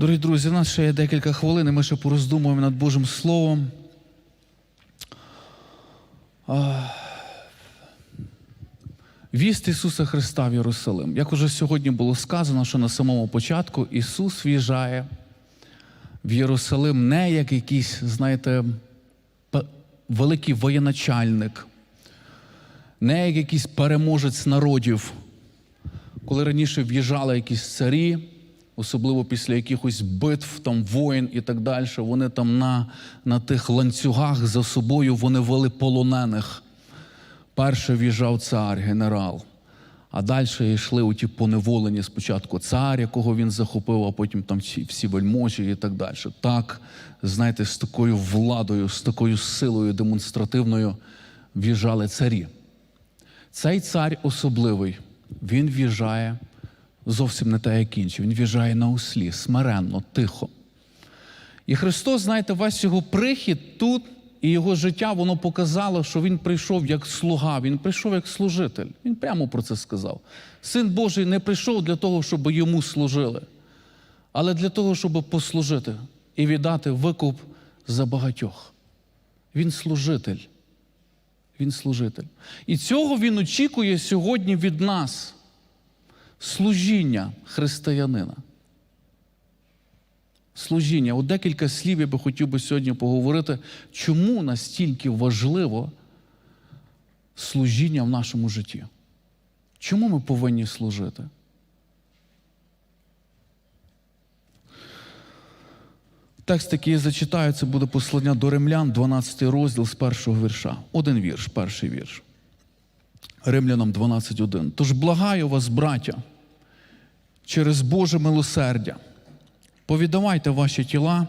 Дорогі друзі, у нас ще є декілька хвилин, і ми ще пороздумуємо над Божим Словом. Віст Ісуса Христа в Єрусалим. Як уже сьогодні було сказано, що на самому початку Ісус в'їжджає в Єрусалим не як якийсь, знаєте, великий воєначальник, не як якийсь переможець народів, коли раніше в'їжджали якісь царі, особливо після якихось битв, там воїн і так далі, вони там на, на тих ланцюгах за собою вони вели полонених. Перший в'їжджав цар, генерал. А далі йшли у ті поневолені спочатку цар, якого він захопив, а потім там всі вельможі і так далі. Так, знаєте, з такою владою, з такою силою демонстративною в'їжджали царі. Цей цар особливий, він в'їжджає зовсім не те, як інші. Він в'їжджає на ослі, смиренно, тихо. І Христос, знаєте, весь його прихід тут і його життя, воно показало, що він прийшов як слуга, він прийшов як служитель. Він прямо про це сказав. Син Божий не прийшов для того, щоб йому служили, але для того, щоб послужити і віддати викуп за багатьох. Він служитель. Він служитель. І цього він очікує сьогодні від нас служіння християнина. Служіння. От декілька слів я би хотів би сьогодні поговорити, чому настільки важливо служіння в нашому житті. Чому ми повинні служити? Текст, який я зачитаю, це буде послання до римлян, 12 розділ з першого вірша. Один вірш, перший вірш. Римлянам 12.1. Тож благаю вас, браття, через Боже милосердя, повідавайте ваші тіла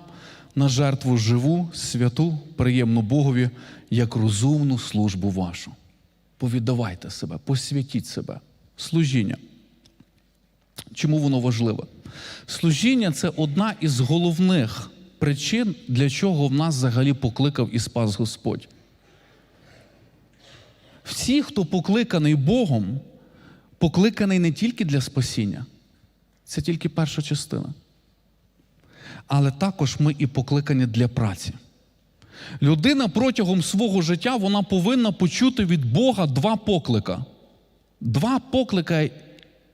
на жертву живу, святу, приємну Богові, як розумну службу вашу. Повідавайте себе, посвятіть себе. Служіння. Чому воно важливе? Служіння це одна із головних причин, для чого в нас взагалі покликав і спас Господь. Всі, хто покликаний Богом, покликаний не тільки для спасіння, це тільки перша частина. Але також ми і покликані для праці. Людина протягом свого життя вона повинна почути від Бога два поклика. Два поклика,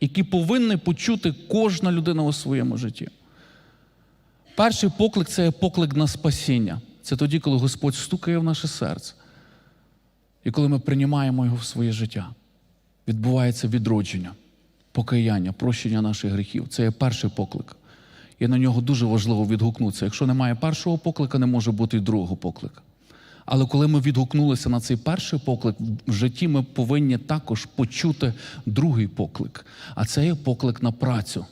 які повинна почути кожна людина у своєму житті. Перший поклик це поклик на спасіння. Це тоді, коли Господь стукає в наше серце. І коли ми приймаємо його в своє життя, відбувається відродження, покаяння, прощення наших гріхів. Це є перший поклик. І на нього дуже важливо відгукнутися. Якщо немає першого поклика, не може бути і другого поклика. Але коли ми відгукнулися на цей перший поклик, в житті ми повинні також почути другий поклик. А це є поклик на працю.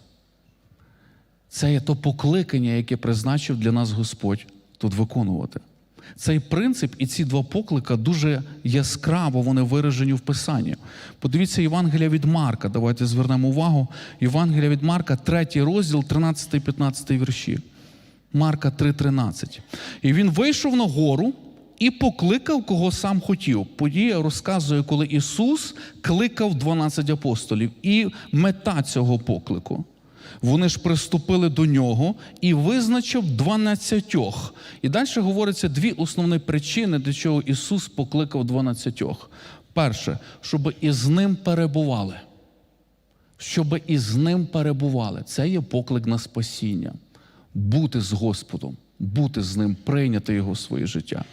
Це є то покликання, яке призначив для нас Господь тут виконувати. Цей принцип і ці два поклика дуже яскраво вони виражені в Писанні. Подивіться Євангелія від Марка. Давайте звернемо увагу. Євангелія від Марка, третій розділ, 13-15 вірші. Марка 3:13. І він вийшов на гору і покликав, кого сам хотів. Подія розказує, коли Ісус кликав 12 апостолів. І мета цього поклику. Вони ж приступили до нього і визначив дванадцятьох. І далі говориться дві основні причини, для чого Ісус покликав дванадцятьох. Перше, щоб із ним перебували. Щоб із ним перебували. Це є поклик на спасіння. Бути з Господом, бути з ним, прийняти його в своє життя.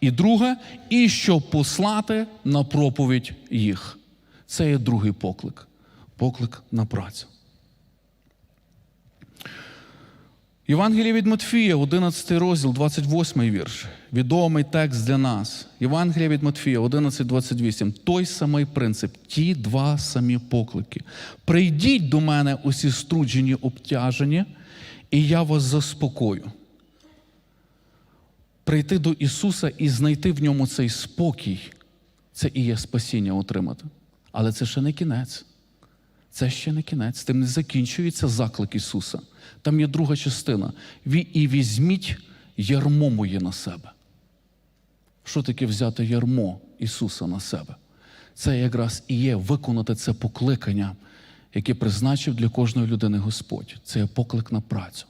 І друге, і щоб послати на проповідь їх. Це є другий поклик. Поклик на працю. Євангеліє від Матфія, 11 розділ, 28 вірш. Відомий текст для нас. Євангеліє від Матфія, 11, 28. Той самий принцип, ті два самі поклики. Прийдіть до мене усі струджені, обтяжені, і я вас заспокою. Прийти до Ісуса і знайти в ньому цей спокій, це і є спасіння отримати. Але це ще не кінець. Це ще не кінець. Тим не закінчується заклик Ісуса. Там є друга частина. І візьміть ярмо моє на себе. Що таке взяти ярмо Ісуса на себе? Це якраз і є виконати це покликання, яке призначив для кожної людини Господь. Це є поклик на працю.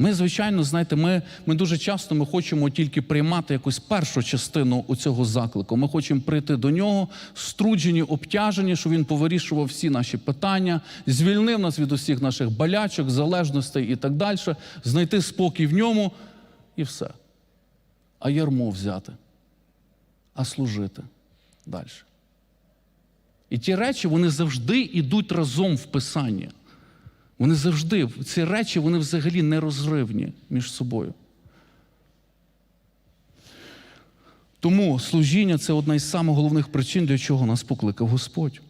Ми, звичайно, знаєте, ми, ми дуже часто ми хочемо тільки приймати якусь першу частину цього заклику. Ми хочемо прийти до нього, струджені, обтяжені, щоб він повирішував всі наші питання, звільнив нас від усіх наших болячок, залежностей і так далі, знайти спокій в ньому і все. А ярмо взяти, а служити далі. І ті речі вони завжди йдуть разом в Писанні. Вони завжди, ці речі, вони взагалі нерозривні між собою. Тому служіння це одна із самих головних причин, для чого нас покликав Господь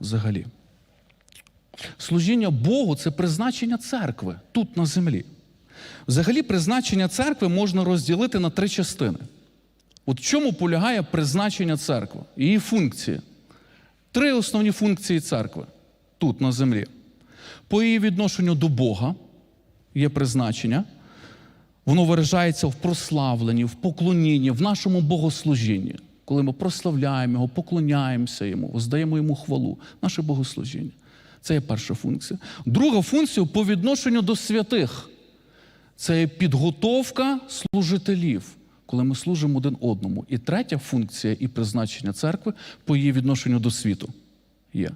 взагалі. Служіння Богу це призначення церкви тут на землі. Взагалі, призначення церкви можна розділити на три частини. От в чому полягає призначення церкви, її функції. Три основні функції церкви тут на землі. По її відношенню до Бога є призначення. Воно виражається в прославленні, в поклонінні, в нашому богослужінні. Коли ми прославляємо Його, поклоняємося Йому, воздаємо Йому хвалу, наше богослужіння. Це є перша функція. Друга функція по відношенню до святих. Це є підготовка служителів, коли ми служимо один одному. І третя функція і призначення церкви по її відношенню до світу є.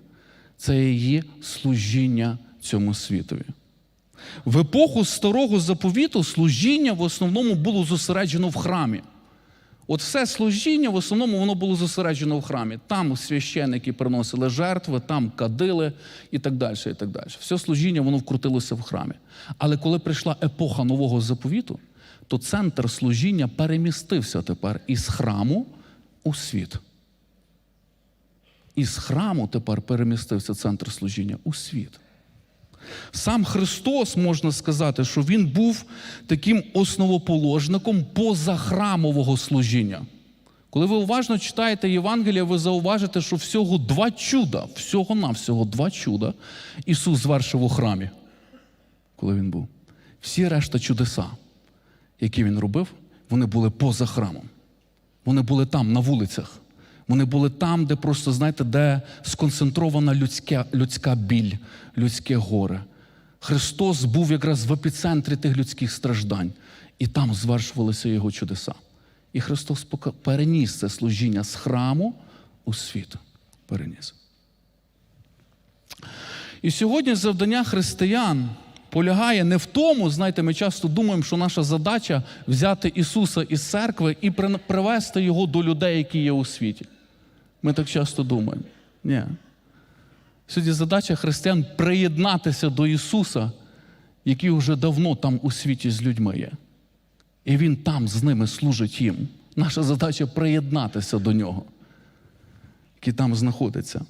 Це її служіння цьому світові. В епоху старого заповіту служіння в основному було зосереджено в храмі. От все служіння в основному воно було зосереджено в храмі. Там священники приносили жертви, там кадили і так далі. і так далі. Все служіння воно вкрутилося в храмі. Але коли прийшла епоха нового заповіту, то центр служіння перемістився тепер із храму у світ. Із храму тепер перемістився центр служіння у світ. Сам Христос можна сказати, що Він був таким основоположником позахрамового служіння. Коли ви уважно читаєте Євангелія, ви зауважите, що всього два чуда, всього-навсього два чуда Ісус звершив у храмі, коли Він був. Всі решта чудеса, які Він робив, вони були поза храмом. Вони були там, на вулицях. Вони були там, де просто, знаєте, де сконцентрована людська, людська біль, людське горе. Христос був якраз в епіцентрі тих людських страждань, і там звершувалися його чудеса. І Христос переніс це служіння з храму у світ. Переніс. І сьогодні завдання християн полягає не в тому, знаєте, ми часто думаємо, що наша задача взяти Ісуса із церкви і при- привести Його до людей, які є у світі. Ми так часто думаємо. Ні. Сьогодні задача християн приєднатися до Ісуса, який вже давно там у світі з людьми є. І Він там з ними служить їм. Наша задача приєднатися до Нього, який там знаходиться.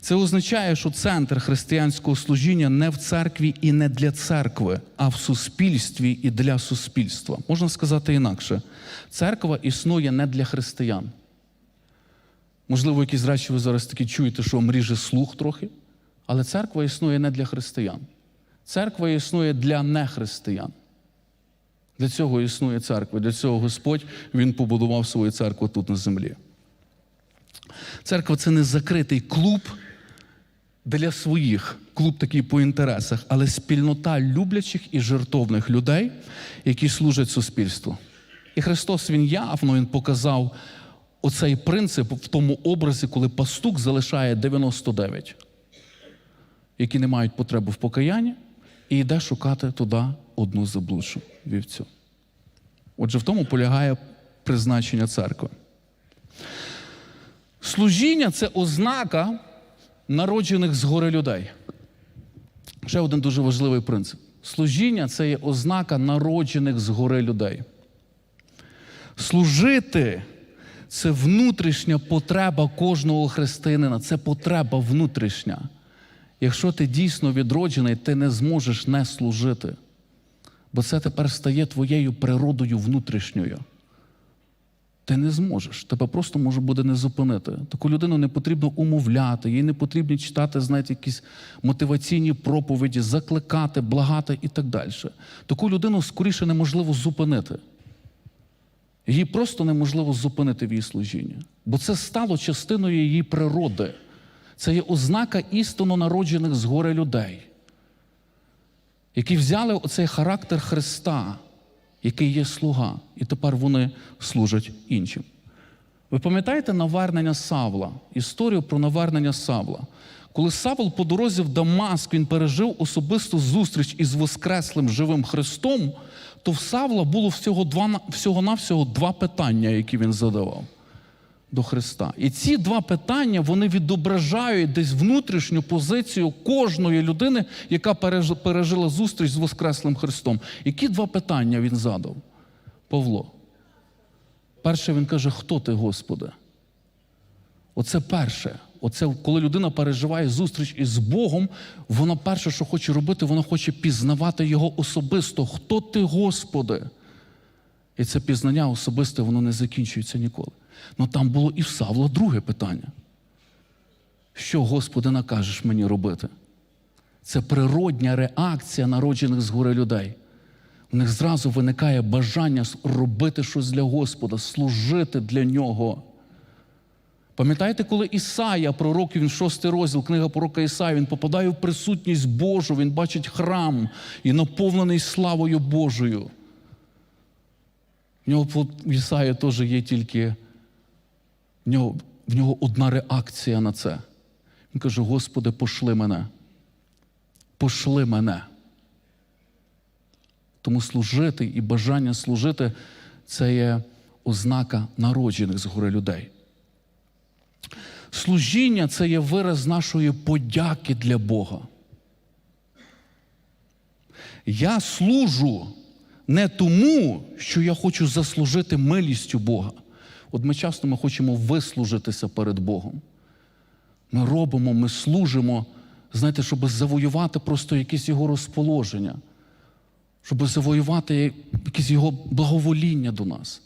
Це означає, що центр християнського служіння не в церкві і не для церкви, а в суспільстві і для суспільства. Можна сказати інакше, церква існує не для християн. Можливо, якісь речі ви зараз такі чуєте, що вам ріже слух трохи, але церква існує не для християн. Церква існує для нехристиян. Для цього існує церква, для цього Господь Він побудував свою церкву тут на землі. Церква це не закритий клуб для своїх, клуб такий по інтересах, але спільнота люблячих і жертовних людей, які служать суспільству. І Христос Він явно Він показав оцей принцип в тому образі, коли пастук залишає 99, які не мають потреби в покаянні, і йде шукати туди одну заблудшу вівцю. Отже, в тому полягає призначення церкви. Служіння це ознака народжених згори людей. Ще один дуже важливий принцип. Служіння це є ознака народжених згори людей. Служити це внутрішня потреба кожного християнина, це потреба внутрішня. Якщо ти дійсно відроджений, ти не зможеш не служити. Бо це тепер стає твоєю природою внутрішньою. Ти не зможеш, тебе просто може буде не зупинити. Таку людину не потрібно умовляти, їй не потрібно читати, знаєте, якісь мотиваційні проповіді, закликати, благати і так далі. Таку людину скоріше неможливо зупинити. Її просто неможливо зупинити в її служінні. Бо це стало частиною її природи. Це є ознака істинно народжених згори людей. які взяли оцей характер Христа, який є слуга, і тепер вони служать іншим. Ви пам'ятаєте навернення Савла, історію про навернення Савла? Коли Савл по дорозі в Дамаск він пережив особисту зустріч із Воскреслим живим Христом, то в Савла було всього всього-навсього два питання, які він задавав до Христа. І ці два питання вони відображають десь внутрішню позицію кожної людини, яка пережила зустріч з Воскреслим Христом. Які два питання він задав? Павло. Перше він каже: Хто ти, Господи? Оце перше. Оце коли людина переживає зустріч із Богом, вона перше, що хоче робити, вона хоче пізнавати його особисто. Хто ти, Господи? І це пізнання особисте, воно не закінчується ніколи. Ну там було і в Савла друге питання. Що, Господи, накажеш мені робити? Це природня реакція народжених згори людей. У них зразу виникає бажання робити щось для Господа, служити для нього. Пам'ятаєте, коли Ісая, пророк, він шостий розділ, книга пророка Ісая, він попадає в присутність Божу, він бачить храм і наповнений славою Божою. В нього в Ісаї теж є тільки в нього, в нього одна реакція на це. Він каже: Господи, пошли мене. Пошли мене. Тому служити і бажання служити це є ознака народжених згори людей. Служіння це є вираз нашої подяки для Бога. Я служу не тому, що я хочу заслужити милістю Бога. От ми хочемо вислужитися перед Богом. Ми робимо, ми служимо, знаєте, щоб завоювати просто якесь його розположення, щоб завоювати якесь його благовоління до нас.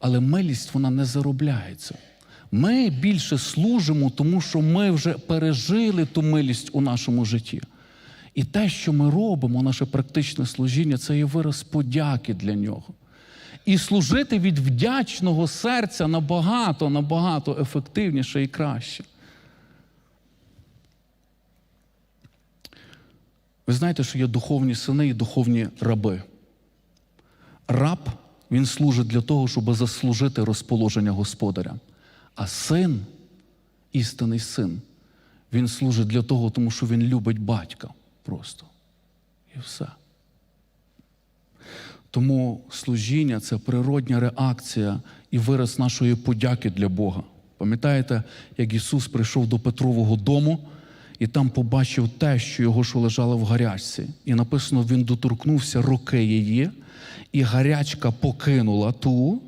Але милість вона не заробляється. Ми більше служимо, тому що ми вже пережили ту милість у нашому житті. І те, що ми робимо, наше практичне служіння, це є вираз подяки для нього. І служити від вдячного серця набагато, набагато ефективніше і краще. Ви знаєте, що є духовні сини і духовні раби. Раб він служить для того, щоб заслужити розположення господаря. А син, істинний син, він служить для того, тому що він любить батька просто. І все. Тому служіння це природня реакція і вираз нашої подяки для Бога. Пам'ятаєте, як Ісус прийшов до Петрового дому і там побачив те, що його що лежало в гарячці. І написано, він доторкнувся руки її, і гарячка покинула ту,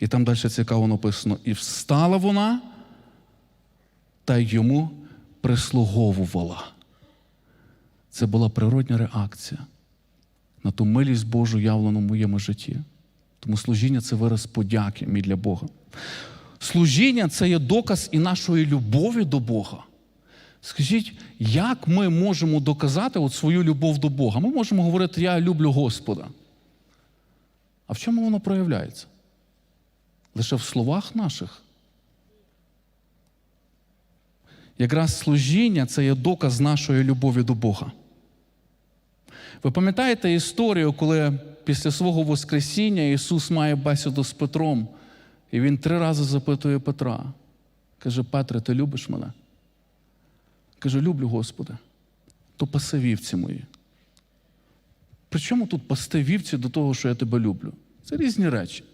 і там далі цікаво написано: і встала вона, та йому прислуговувала. Це була природня реакція на ту милість Божу явлену в моєму житті. Тому служіння це вираз подяки мій для Бога. Служіння це є доказ і нашої любові до Бога. Скажіть, як ми можемо доказати от свою любов до Бога? Ми можемо говорити, я люблю Господа. А в чому воно проявляється? Лише в словах наших. Якраз служіння це є доказ нашої любові до Бога. Ви пам'ятаєте історію, коли після свого Воскресіння Ісус має бесіду з Петром, і Він три рази запитує Петра. Каже, Петре, ти любиш мене? Каже, люблю Господи, то паси вівці мої. При чому тут пасти вівці до того, що я тебе люблю? Це різні речі.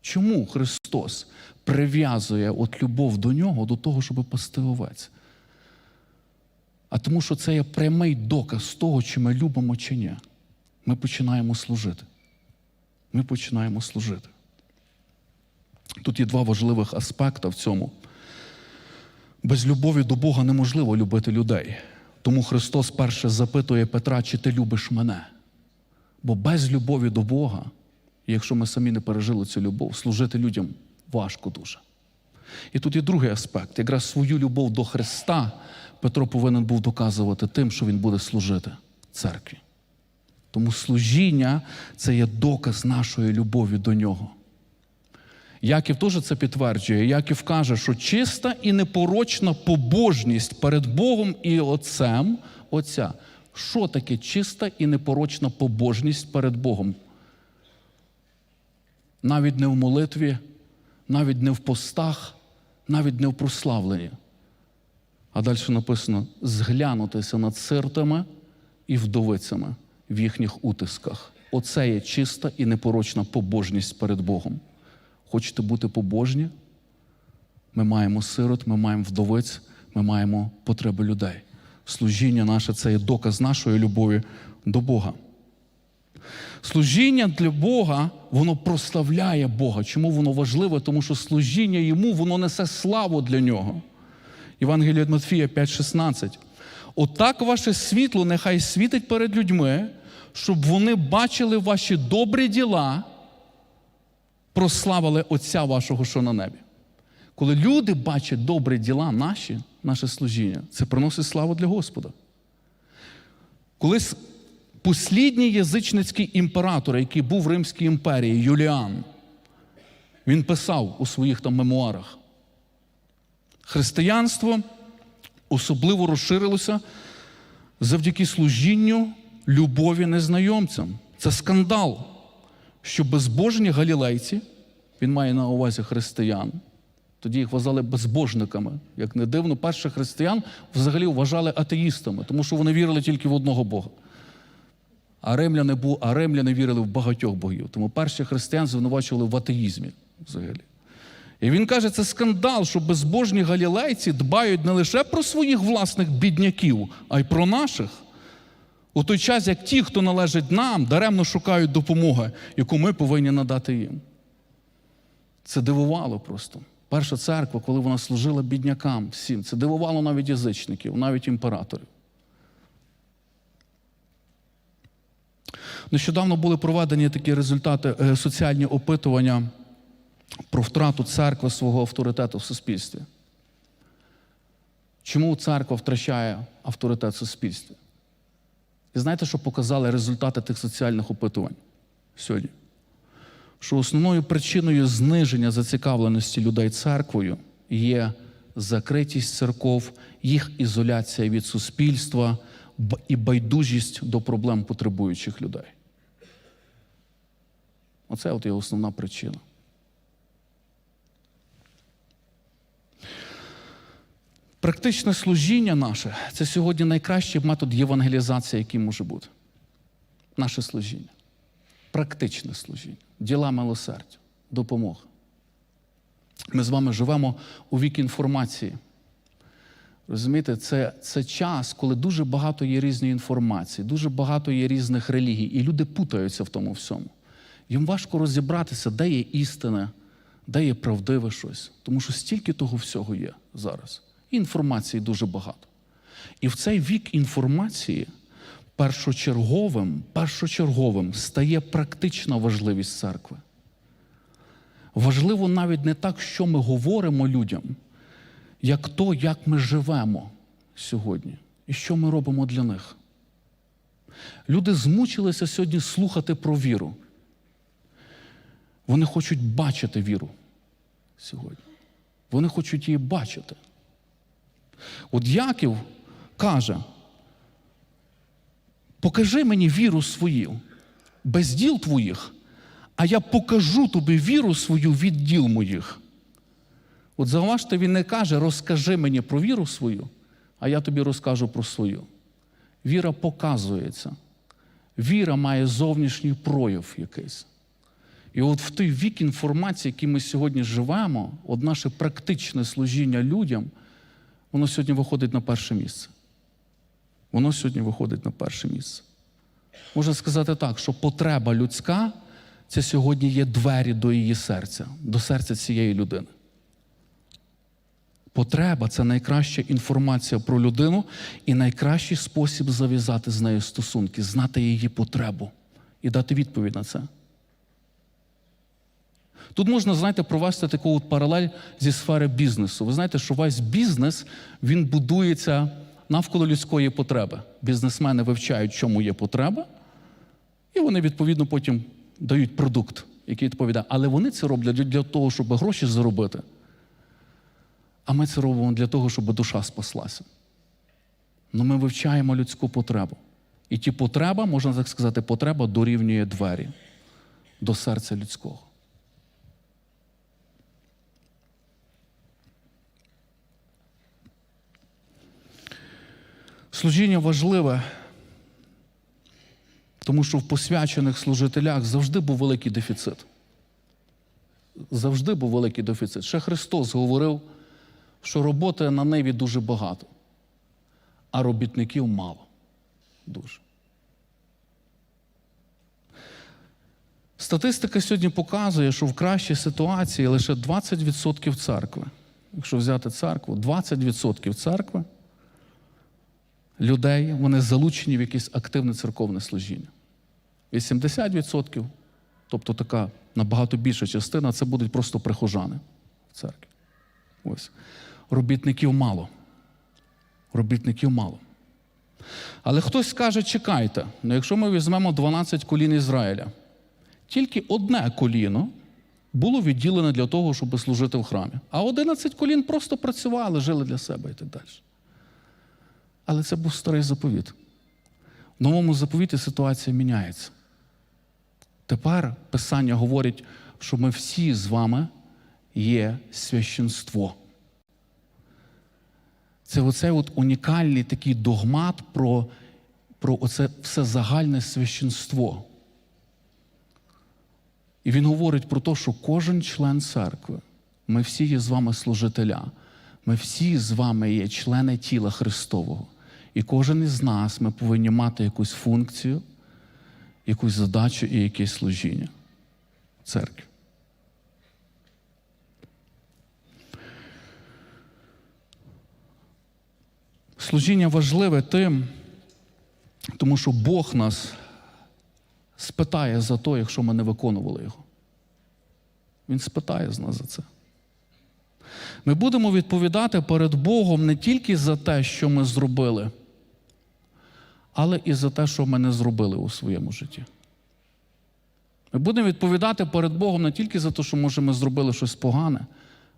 Чому Христос прив'язує от любов до нього до того, щоб пасти овець? А тому, що це є прямий доказ того, чи ми любимо, чи ні. Ми починаємо служити. Ми починаємо служити. Тут є два важливих аспекти в цьому. Без любові до Бога неможливо любити людей. Тому Христос перше запитує Петра, чи ти любиш мене? Бо без любові до Бога, якщо ми самі не пережили цю любов, служити людям важко дуже. І тут є другий аспект. Якраз свою любов до Христа Петро повинен був доказувати тим, що він буде служити церкві. Тому служіння це є доказ нашої любові до нього. Яків теж це підтверджує. Яків каже, що чиста і непорочна побожність перед Богом і Отцем Отця Що таке чиста і непорочна побожність перед Богом? Навіть не в молитві, навіть не в постах, навіть не в прославленні. А далі написано: зглянутися над сиртами і вдовицями в їхніх утисках. Оце є чиста і непорочна побожність перед Богом. Хочете бути побожні? Ми маємо сирот, ми маємо вдовиць, ми маємо потреби людей. Служіння наше це є доказ нашої любові до Бога. Служіння для Бога, воно прославляє Бога. Чому воно важливе? Тому що служіння йому воно несе славу для нього. Євангелія від Матфія 5,16. Отак ваше світло нехай світить перед людьми, щоб вони бачили ваші добрі діла, прославили Отця вашого, що на небі. Коли люди бачать добрі діла наші, наше служіння, це приносить славу для Господа. Колись послідній язичницький імператор, який був в Римській імперії, Юліан, він писав у своїх там мемуарах. Християнство особливо розширилося завдяки служінню любові незнайомцям. Це скандал, що безбожні галілейці, він має на увазі християн, тоді їх вважали безбожниками. Як не дивно, перших християн взагалі вважали атеїстами, тому що вони вірили тільки в одного Бога. А римляни, а римляни вірили в багатьох богів. Тому перших християн звинувачували в атеїзмі взагалі. І він каже, це скандал, що безбожні галілейці дбають не лише про своїх власних бідняків, а й про наших. У той час, як ті, хто належить нам, даремно шукають допомоги, яку ми повинні надати їм. Це дивувало просто. Перша церква, коли вона служила біднякам всім, це дивувало навіть язичників, навіть імператорів. Нещодавно були проведені такі результати е, соціальні опитування про втрату церкви свого авторитету в суспільстві. Чому церква втрачає авторитет в суспільстві? І знаєте, що показали результати тих соціальних опитувань сьогодні? Що основною причиною зниження зацікавленості людей церквою є закритість церков, їх ізоляція від суспільства і байдужість до проблем потребуючих людей. Оце от є основна причина. Практичне служіння наше це сьогодні найкращий метод євангелізації, який може бути. Наше служіння. Практичне служіння, діла милосердя, допомога. Ми з вами живемо у вік інформації. Розумієте, це, це час, коли дуже багато є різної інформації, дуже багато є різних релігій, і люди путаються в тому всьому. Їм важко розібратися, де є істина, де є правдиве щось. Тому що стільки того всього є зараз. Інформації дуже багато. І в цей вік інформації першочерговим, першочерговим стає практична важливість церкви. Важливо навіть не так, що ми говоримо людям, як то, як ми живемо сьогодні і що ми робимо для них. Люди змучилися сьогодні слухати про віру. Вони хочуть бачити віру сьогодні. Вони хочуть її бачити. От Яків каже: покажи мені віру свою без діл твоїх, а я покажу тобі віру свою від діл моїх. От зауважте, він не каже, розкажи мені про віру свою, а я тобі розкажу про свою. Віра показується. Віра має зовнішній прояв якийсь. І от в той вік інформації, який ми сьогодні живемо, от наше практичне служіння людям, воно сьогодні виходить на перше місце. Воно сьогодні виходить на перше місце. Можна сказати так, що потреба людська це сьогодні є двері до її серця, до серця цієї людини. Потреба це найкраща інформація про людину і найкращий спосіб зав'язати з нею стосунки, знати її потребу і дати відповідь на це. Тут можна, знаєте, провести таку от паралель зі сфери бізнесу. Ви знаєте, що весь бізнес він будується навколо людської потреби. Бізнесмени вивчають, чому є потреба, і вони, відповідно, потім дають продукт, який відповідає. Але вони це роблять для того, щоб гроші заробити. А ми це робимо для того, щоб душа спаслася. Ну ми вивчаємо людську потребу. І ті потреба, можна так сказати, потреба дорівнює двері до серця людського. Служіння важливе, тому що в посвячених служителях завжди був великий дефіцит. Завжди був великий дефіцит. Ще Христос говорив, що роботи на ниві дуже багато, а робітників мало. Дуже. Статистика сьогодні показує, що в кращій ситуації лише 20% церкви. Якщо взяти церкву, 20% церкви людей вони залучені в якесь активне церковне служіння. 80%, тобто така набагато більша частина, це будуть просто прихожани в церкві. Ось. Робітників мало. Робітників мало. Але хтось скаже, чекайте, ну якщо ми візьмемо 12 колін Ізраїля, тільки одне коліно було відділене для того, щоб служити в храмі. А 11 колін просто працювали, жили для себе і так далі. Але це був старий заповіт. В новому заповіті ситуація міняється. Тепер Писання говорить, що ми всі з вами є священство. Це оцей от унікальний такий догмат про, про оце все загальне священство. І він говорить про те, що кожен член церкви, ми всі є з вами служителя, ми всі з вами є члени тіла Христового. І кожен із нас ми повинні мати якусь функцію, якусь задачу і якесь служіння в церкві. Служіння важливе тим, тому що Бог нас спитає за то, якщо ми не виконували його. Він спитає з нас за це. Ми будемо відповідати перед Богом не тільки за те, що ми зробили, але і за те, що ми не зробили у своєму житті. Ми будемо відповідати перед Богом не тільки за те, що може ми зробили щось погане,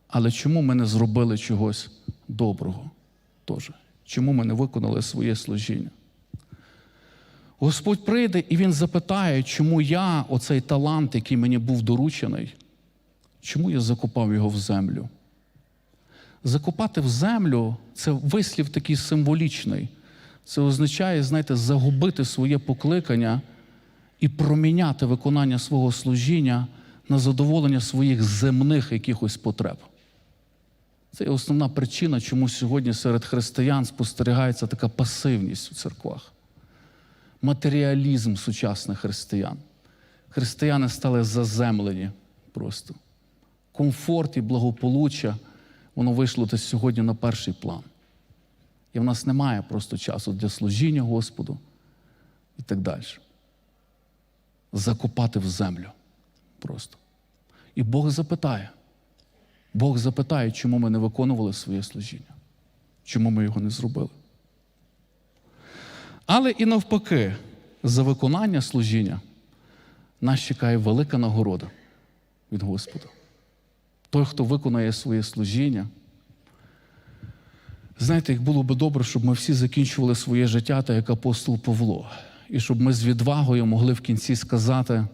але чому ми не зробили чогось доброго теж. Чому ми не виконали своє служіння? Господь прийде і Він запитає, чому я, оцей талант, який мені був доручений, чому я закопав його в землю? Закопати в землю це вислів такий символічний. Це означає, знаєте, загубити своє покликання і проміняти виконання свого служіння на задоволення своїх земних якихось потреб. Це є основна причина, чому сьогодні серед християн спостерігається така пасивність у церквах. Матеріалізм сучасних християн. Християни стали заземлені просто. Комфорт і благополуччя, воно вийшло десь сьогодні на перший план. І в нас немає просто часу для служіння Господу і так далі. Закопати в землю просто. І Бог запитає. Бог запитає, чому ми не виконували своє служіння, чому ми його не зробили. Але і навпаки, за виконання служіння нас чекає велика нагорода від Господа. Той, хто виконує своє служіння. Знаєте, як було би добре, щоб ми всі закінчували своє життя, так як апостол Павло, і щоб ми з відвагою могли в кінці сказати: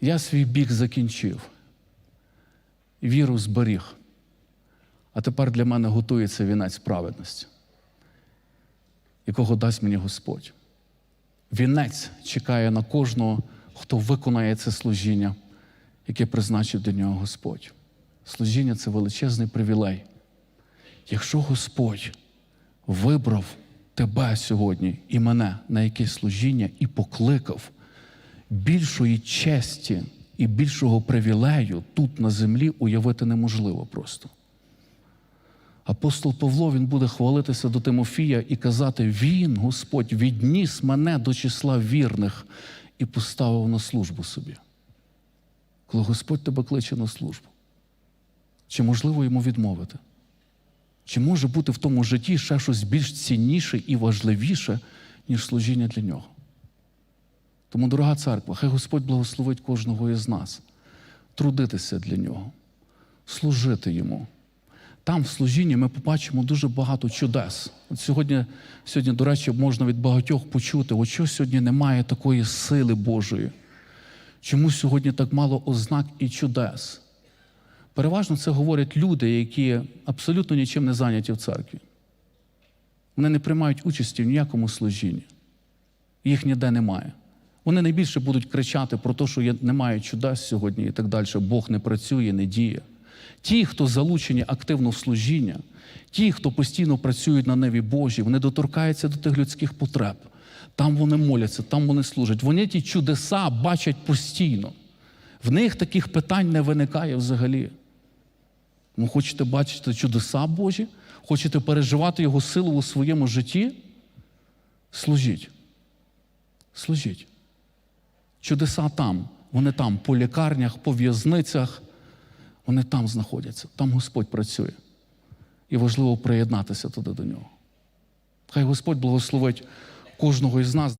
я свій біг закінчив віру зберіг. А тепер для мене готується вінець праведності, якого дасть мені Господь. Вінець чекає на кожного, хто виконає це служіння, яке призначив для нього Господь. Служіння це величезний привілей. Якщо Господь вибрав тебе сьогодні і мене на якесь служіння і покликав більшої честі і більшого привілею тут на землі уявити неможливо просто. Апостол Павло він буде хвалитися до Тимофія і казати: Він, Господь, відніс мене до числа вірних і поставив на службу собі. Коли Господь тебе кличе на службу, чи можливо йому відмовити? Чи може бути в тому житті ще щось більш цінніше і важливіше, ніж служіння для нього? Тому, дорога церква, хай Господь благословить кожного із нас трудитися для нього, служити йому, Там в служінні ми побачимо дуже багато чудес. От сьогодні, сьогодні, до речі, можна від багатьох почути, от що сьогодні немає такої сили Божої. Чому сьогодні так мало ознак і чудес? Переважно це говорять люди, які абсолютно нічим не зайняті в церкві. Вони не приймають участі в ніякому служінні. Їх ніде немає. Вони найбільше будуть кричати про те, що немає чудес сьогодні і так далі. Бог не працює, не діє. Ті, хто залучені активно в служіння, ті, хто постійно працюють на небі Божій, вони доторкаються до тих людських потреб. Там вони моляться, там вони служать. Вони ті чудеса бачать постійно. В них таких питань не виникає взагалі. Ну, хочете бачити чудеса Божі? Хочете переживати Його силу у своєму житті? Служіть. Служіть. Чудеса там. Вони там, по лікарнях, по в'язницях. Вони там знаходяться. Там Господь працює. І важливо приєднатися туди до нього. Хай Господь благословить кожного із нас.